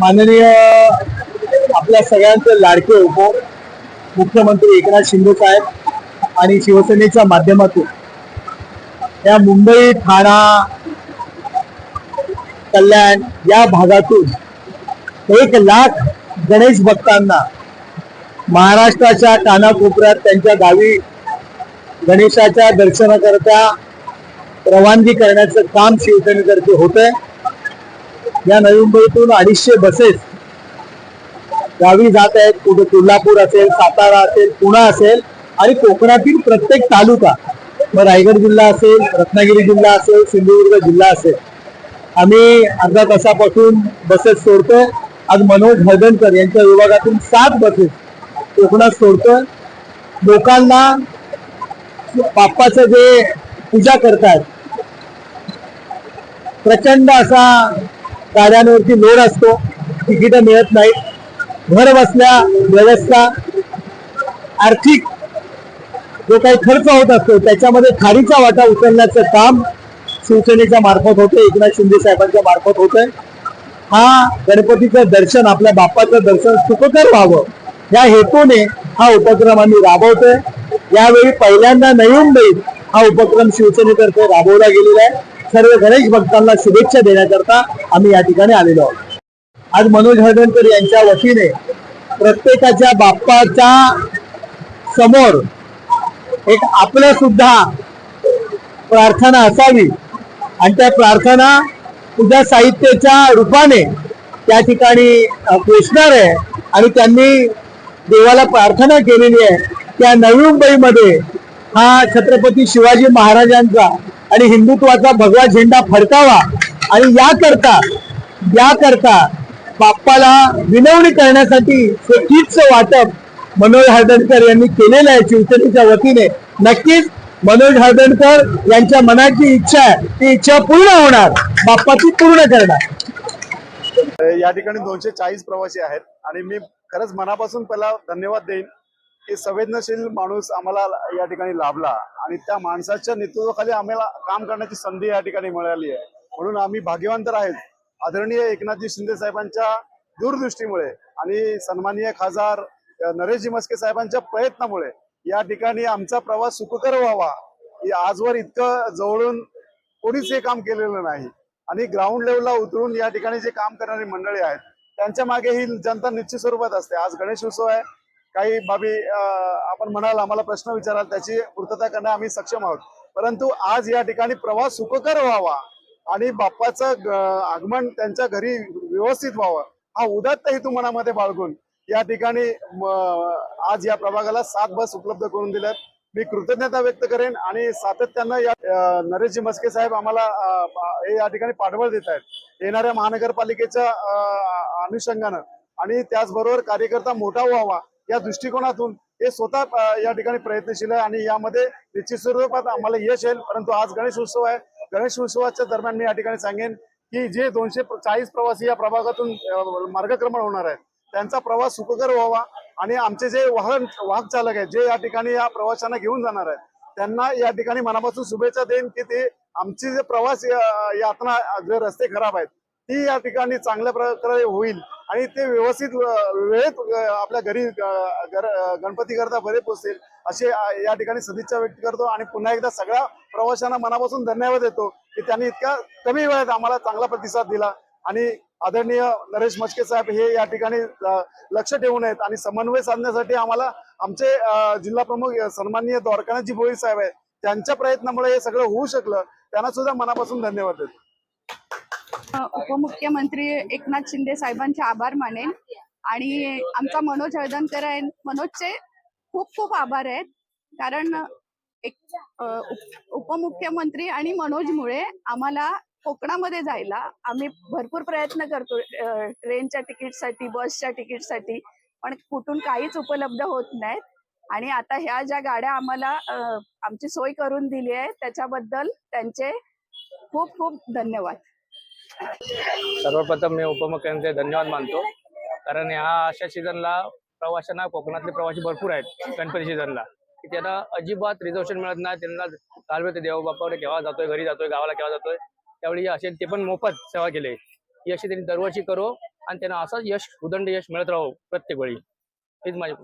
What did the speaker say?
माननीय आपल्या सगळ्यांचे लाडके उप मुख्यमंत्री एकनाथ शिंदे साहेब आणि शिवसेनेच्या माध्यमातून या मुंबई ठाणा कल्याण या भागातून एक लाख गणेश भक्तांना महाराष्ट्राच्या कानाकोपऱ्यात त्यांच्या गावी गणेशाच्या दर्शनाकरता रवानगी करण्याचं काम शिवसेनेतर्फे होत आहे या नवी मुंबईतून अडीचशे बसेस गावी जात आहेत. कुठे कोल्हापूर असेल सातारा असेल पुणा असेल आणि कोकणातील प्रत्येक तालुका. मग रायगड जिल्हा असेल रत्नागिरी जिल्हा असेल सिंधुदुर्ग जिल्हा असेल. आम्ही अर्धा तासापासून बसेस सोडतोय. आज मनोज हळदणकर यांच्या विभागातून सात बसेस कोकणात सोडतोय. लोकांना बाप्पाचं जे पूजा करतात प्रचंड असा गाड्यांवरती लोड असतो. तिकीटं मिळत नाहीत. घर बसल्या व्यवस्था. आर्थिक जो काही खर्च होत असतो त्याच्यामध्ये खारीचा वाटा उचलण्याचं काम शिवसेनेच्या मार्फत होतं एकनाथ शिंदे साहेबांच्या मार्फत होतंय. हा गणपतीचं दर्शन आपल्या बाप्पाचं दर्शन सुखकर व्हावं. या हेतूने हा उपक्रम आम्ही राबवतोय. यावेळी पहिल्यांदा नवी मुंबईत हा उपक्रम शिवसेनेतर्फे राबवला गेलेला आहे. सर्व गणेश भक्तांना शुभेच्छा देण्याकरता आम्ही या ठिकाणी आलेलो आहोत. आज मनोज हळदणकर यांच्या वतीने प्रत्येकाच्या बाप्पाच्या समोर एक आपलं सुद्धा प्रार्थना असावी. आणि त्या प्रार्थना पूजा साहित्याच्या रूपाने त्या ठिकाणी पोचणार आहे. आणि त्यांनी देवाला प्रार्थना केलेली आहे. त्या नवी मुंबईमध्ये हा छत्रपती शिवाजी महाराजांचा आणि हिंदुत्वाचा भगवा झेंडा फडकावा आणि याकरता याकरता बाप्पाला विनवणी करण्यासाठी हे किटचं वाटप मनोज हळदणकर यांनी केलेलं आहे शिवसेनेच्या वतीने. नक्कीच मनोज हळदणकर यांच्या मनाची इच्छा आहे. ती इच्छा पूर्ण होणार. बाप्पाची पूर्ण करणार. या ठिकाणी दोनशे चाळीस प्रवासी आहेत आणि मी खरंच मनापासून पहिला धन्यवाद देईन की संवेदनशील माणूस आम्हाला या ठिकाणी लाभला आणि त्या माणसाच्या नेतृत्वाखाली आम्हाला काम करण्याची संधी या ठिकाणी मिळाली आहे. म्हणून आम्ही भाग्यवान तर आहेत आदरणीय एकनाथजी शिंदे साहेबांच्या दूरदृष्टीमुळे आणि सन्माननीय खासदार नरेशजी मस्के साहेबांच्या प्रयत्नामुळे या ठिकाणी आमचा प्रवास सुखकर व्हावा की आजवर इतकं जवळून कोणीच हे काम केलेलं नाही. आणि ग्राउंड लेवलला उतरून या ठिकाणी जे काम करणारी मंडळी आहेत त्यांच्या मागे ही जनता निश्चित स्वरूपात असते. आज गणेश उत्सव आहे. काही बाबी आपण म्हणाल आम्हाला प्रश्न विचाराल त्याची पूर्तता करण्यास आम्ही सक्षम आहोत. परंतु आज या ठिकाणी प्रवास सुखकर व्हावा आणि बाप्पाचं आगमन त्यांच्या घरी व्यवस्थित व्हावं. हा उदात्त हेतू मनामध्ये बाळगून या ठिकाणी आज या प्रभागाला सात बस उपलब्ध करून दिल्यात. मी कृतज्ञता व्यक्त करेन आणि सातत्यानं या नरेशजी मस्के साहेब आम्हाला या ठिकाणी पाठबळ देत आहेत. येणाऱ्या महानगरपालिकेच्या अनुषंगानं. आणि त्याचबरोबर कार्यकर्ता मोठा व्हावा या दृष्टिकोनातून हे स्वतः या ठिकाणी प्रयत्नशील आहे आणि यामध्ये निश्चित स्वरूपात आम्हाला यश येईल. परंतु आज गणेश उत्सव आहे. गणेश उत्सवाच्या दरम्यान मी या ठिकाणी सांगेन की जे दोनशे चाळीस प्रवासी या प्रभागातून मार्गक्रमण होणार आहेत त्यांचा प्रवास सुखकर व्हावा आणि आमचे जे वाहन वाहक चालक आहेत जे या ठिकाणी या प्रवाशांना घेऊन जाणार आहेत त्यांना या ठिकाणी मनापासून शुभेच्छा देईन की ते आमची जे प्रवास यातना जे रस्ते खराब आहेत ती या ठिकाणी चांगल्या प्रकारे होईल. आणि ते व्यवस्थित वेळेत आपल्या घरी गणपती करता बरे पोचतील. असे या ठिकाणी सदिच्छा व्यक्त करतो आणि पुन्हा एकदा सगळ्या प्रवाशांना मनापासून धन्यवाद देतो की त्यांनी इतक्या कमी वेळात आम्हाला चांगला प्रतिसाद दिला. आणि आदरणीय नरेश मस्के साहेब हे या ठिकाणी लक्ष ठेवून आहेत आणि समन्वय साधण्यासाठी आम्हाला आमचे जिल्हा प्रमुख सन्माननीय द्वारकानाथजी भोई साहेब आहेत. त्यांच्या प्रयत्नामुळे हे सगळं होऊ शकलं. त्यांना सुद्धा मनापासून धन्यवाद देतो. उपमुख्यमंत्री एकनाथ शिंदे साहेबांचे आभार मानेन. आणि आमचा मनोज हळदणकर आहे मनोजचे खूप खूप आभार आहेत. कारण एक उपमुख्यमंत्री आणि मनोजमुळे आम्हाला कोकणामध्ये जायला आम्ही भरपूर प्रयत्न करतो ट्रेनच्या तिकीटसाठी बसच्या तिकीटसाठी. पण कुठून काहीच उपलब्ध होत नाहीत. आणि आता ह्या ज्या गाड्या आम्हाला आमची सोय करून दिली आहे त्याच्याबद्दल त्यांचे खूप खूप धन्यवाद. सर्वप्रथम मी उपमुख्यमंत्री धन्यवाद मानतो. कारण ह्या अशा सीझनला प्रवाशांना कोकणातले प्रवासी भरपूर आहेत गणपती सीझनला की त्यांना अजिबात रिझर्वेशन मिळत नाही त्यांना काल ते देवबापावर केव्हा जातोय घरी जातोय गावाला केव्हा जातोय त्यावेळी असे ते पण मोफत सेवा केली. ही अशी त्यांनी दरवर्षी करो आणि त्यांना असंच यश उदंड यश मिळत राहो प्रत्येक वेळी. हेच माझी